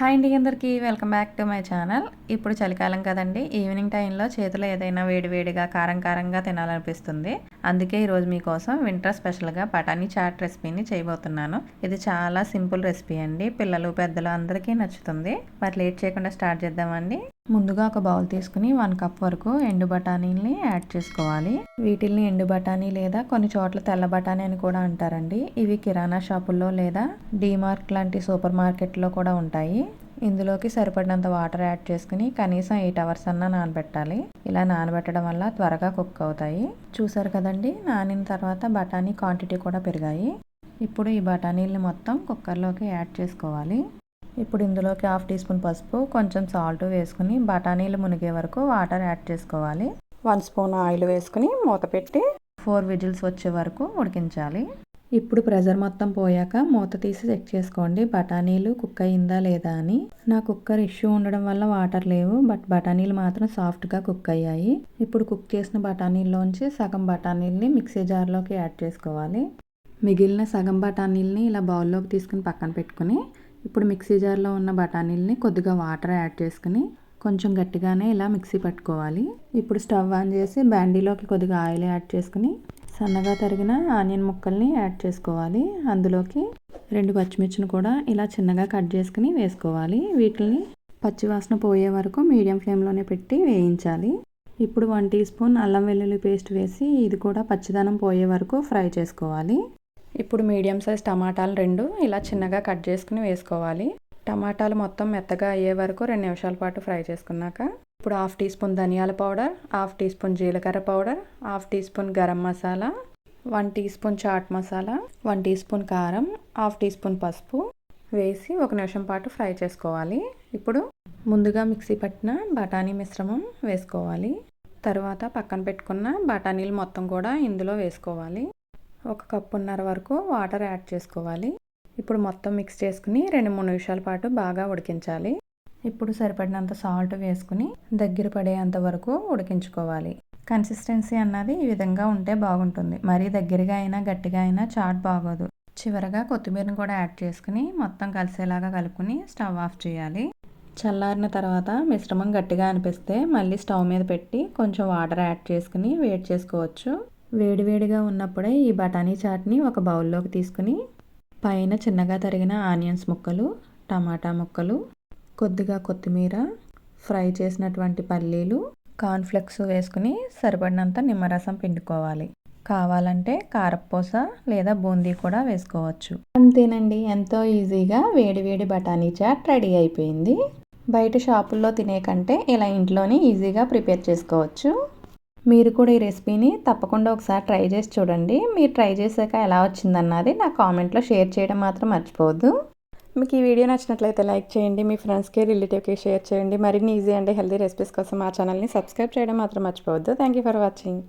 Hi అండి అందరికీ. Welcome back to my channel. ఇప్పుడు చలికాలం కదండి. ఈవినింగ్ టైంలో చేతిలో ఏదైనా వేడివేడిగా కారం కారంగా తినాలనిపిస్తుంది. అందుకే ఈరోజు మీకోసం వింటర్ స్పెషల్గా బఠానీ చాట్ రెసిపీని చేయబోతున్నాను. ఇది చాలా సింపుల్ రెసిపీ అండి. పిల్లలు పెద్దలు అందరికీ నచ్చుతుంది. మరి లేట్ చేయకుండా స్టార్ట్ చేద్దామండి. ముందుగా ఒక బౌల్ తీసుకుని వన్ కప్ వరకు ఎండు బఠానీని యాడ్ చేసుకోవాలి. వీటిల్ని ఎండు బఠానీ లేదా కొన్ని చోట్ల తెల్ల బఠానీ అని కూడా అంటారండి. ఇవి కిరాణా షాపుల్లో లేదా డీమార్ట్ లాంటి సూపర్ మార్కెట్లో కూడా ఉంటాయి. ఇందులోకి సరిపడినంత వాటర్ యాడ్ చేసుకుని కనీసం ఎయిట్ అవర్స్ అన్నా నానబెట్టాలి. ఇలా నానబెట్టడం వల్ల త్వరగా కుక్ అవుతాయి. చూసారు కదండి నానిన తర్వాత బఠానీ క్వాంటిటీ కూడా పెరిగాయి. ఇప్పుడు ఈ బఠానీల్ని మొత్తం కుక్కర్లోకి యాడ్ చేసుకోవాలి. ఇప్పుడు ఇందులోకి హాఫ్ టీ స్పూన్ పసుపు కొంచెం సాల్ట్ వేసుకుని బఠానీలు మునిగే వరకు వాటర్ యాడ్ చేసుకోవాలి. వన్ స్పూన్ ఆయిల్ వేసుకుని మూత పెట్టి ఫోర్ విజిల్స్ వచ్చే వరకు ఉడికించాలి. ఇప్పుడు ప్రెజర్ మొత్తం పోయాక మూత తీసి చెక్ చేసుకోండి. బఠానీలు కుక్ అయిందా లేదా అని. నా కుక్కర్ ఇష్యూ ఉండడం వల్ల వాటర్ లేవు బట్ బఠానీలు మాత్రం సాఫ్ట్గా కుక్ అయ్యాయి. ఇప్పుడు కుక్ చేసిన బఠానీల్లోంచి సగం బఠానీల్ని మిక్సీ జార్లోకి యాడ్ చేసుకోవాలి. మిగిలిన సగం బఠానీల్ని ఇలా బౌల్లోకి తీసుకుని పక్కన పెట్టుకుని ఇప్పుడు మిక్సీ జార్లో ఉన్న బఠానీలని కొద్దిగా వాటర్ యాడ్ చేసుకుని కొంచెం గట్టిగానే ఇలా మిక్సీ పట్టుకోవాలి. ఇప్పుడు స్టవ్ ఆన్ చేసి బ్యాండీలోకి కొద్దిగా ఆయిల్ యాడ్ చేసుకుని సన్నగా తరిగిన ఆనియన్ ముక్కల్ని యాడ్ చేసుకోవాలి. అందులోకి రెండు పచ్చిమిర్చిని కూడా ఇలా చిన్నగా కట్ చేసుకుని వేసుకోవాలి. వీటిని పచ్చివాసన పోయే వరకు మీడియం ఫ్లేమ్లోనే పెట్టి వేయించాలి. ఇప్పుడు వన్ టీ స్పూన్ అల్లం వెల్లుల్లి పేస్ట్ వేసి ఇది కూడా పచ్చిదనం పోయే వరకు ఫ్రై చేసుకోవాలి. ఇప్పుడు మీడియం సైజ్ టమాటాలు రెండు ఇలా చిన్నగా కట్ చేసుకుని వేసుకోవాలి. టమాటాలు మొత్తం మెత్తగా అయ్యే వరకు రెండు నిమిషాల పాటు ఫ్రై చేసుకున్నాక ఇప్పుడు హాఫ్ టీ స్పూన్ ధనియాల పౌడర్ హాఫ్ టీ స్పూన్ జీలకర్ర powder half teaspoon garam masala one teaspoon chaat masala one teaspoon కారం హాఫ్ టీ స్పూన్ పసుపు వేసి ఒక నిమిషం పాటు ఫ్రై చేసుకోవాలి. ఇప్పుడు ముందుగా మిక్సీ పట్టిన బఠానీ మిశ్రమం వేసుకోవాలి. తర్వాత పక్కన పెట్టుకున్న బఠానీలు మొత్తం కూడా ఇందులో వేసుకోవాలి. ఒక కప్పున్నర వరకు వాటర్ యాడ్ చేసుకోవాలి. ఇప్పుడు మొత్తం మిక్స్ చేసుకుని రెండు మూడు నిమిషాల పాటు బాగా ఉడికించాలి. ఇప్పుడు సరిపడినంత సాల్ట్ వేసుకుని దగ్గర పడేంత వరకు ఉడికించుకోవాలి. కన్సిస్టెన్సీ అన్నది ఈ విధంగా ఉంటే బాగుంటుంది. మరీ దగ్గరగా అయినా గట్టిగా అయినా చాట్ బాగోదు. చివరగా కొత్తిమీరని కూడా యాడ్ చేసుకుని మొత్తం కలిసేలాగా కలుపుకుని స్టవ్ ఆఫ్ చేయాలి. చల్లారిన తర్వాత మిశ్రమం గట్టిగా అనిపిస్తే మళ్ళీ స్టవ్ మీద పెట్టి కొంచెం వాటర్ యాడ్ చేసుకుని వేడి చేసుకోవచ్చు. వేడివేడిగా ఉన్నప్పుడే ఈ బఠానీ చాట్ని ఒక బౌల్లోకి తీసుకుని పైన చిన్నగా తరిగిన ఆనియన్స్ ముక్కలు టమాటా ముక్కలు కొద్దిగా కొత్తిమీర ఫ్రై చేసినటువంటి పల్లీలు కార్న్ఫ్లెక్స్ వేసుకుని సరిపడినంత నిమ్మరసం పిండుకోవాలి. కావాలంటే కారపూస లేదా బూందీ కూడా వేసుకోవచ్చు. అంతేనండి ఎంతో ఈజీగా వేడివేడి బఠానీ చాట్ రెడీ అయిపోయింది. బయట షాపుల్లో తినే కంటే ఇలా ఇంట్లోనే ఈజీగా ప్రిపేర్ చేసుకోవచ్చు. మీరు కూడా ఈ రెసిపీని తప్పకుండా ఒకసారి ట్రై చేసి చూడండి. మీరు ట్రై చేశాక ఎలా వచ్చిందన్నది నా కామెంట్లో షేర్ చేయడం మాత్రం మర్చిపోవద్దు. మీకు ఈ వీడియో నచ్చినట్లయితే లైక్ చేయండి మీ ఫ్రెండ్స్కి రిలేటివ్కి షేర్ చేయండి. మరిన్ని ఈజీ అండ్ హెల్దీ రెసిపీస్ కోసం మా ఛానల్ని సబ్స్క్రైబ్ చేయడం మాత్రం మర్చిపోవద్దు. Thank you for watching.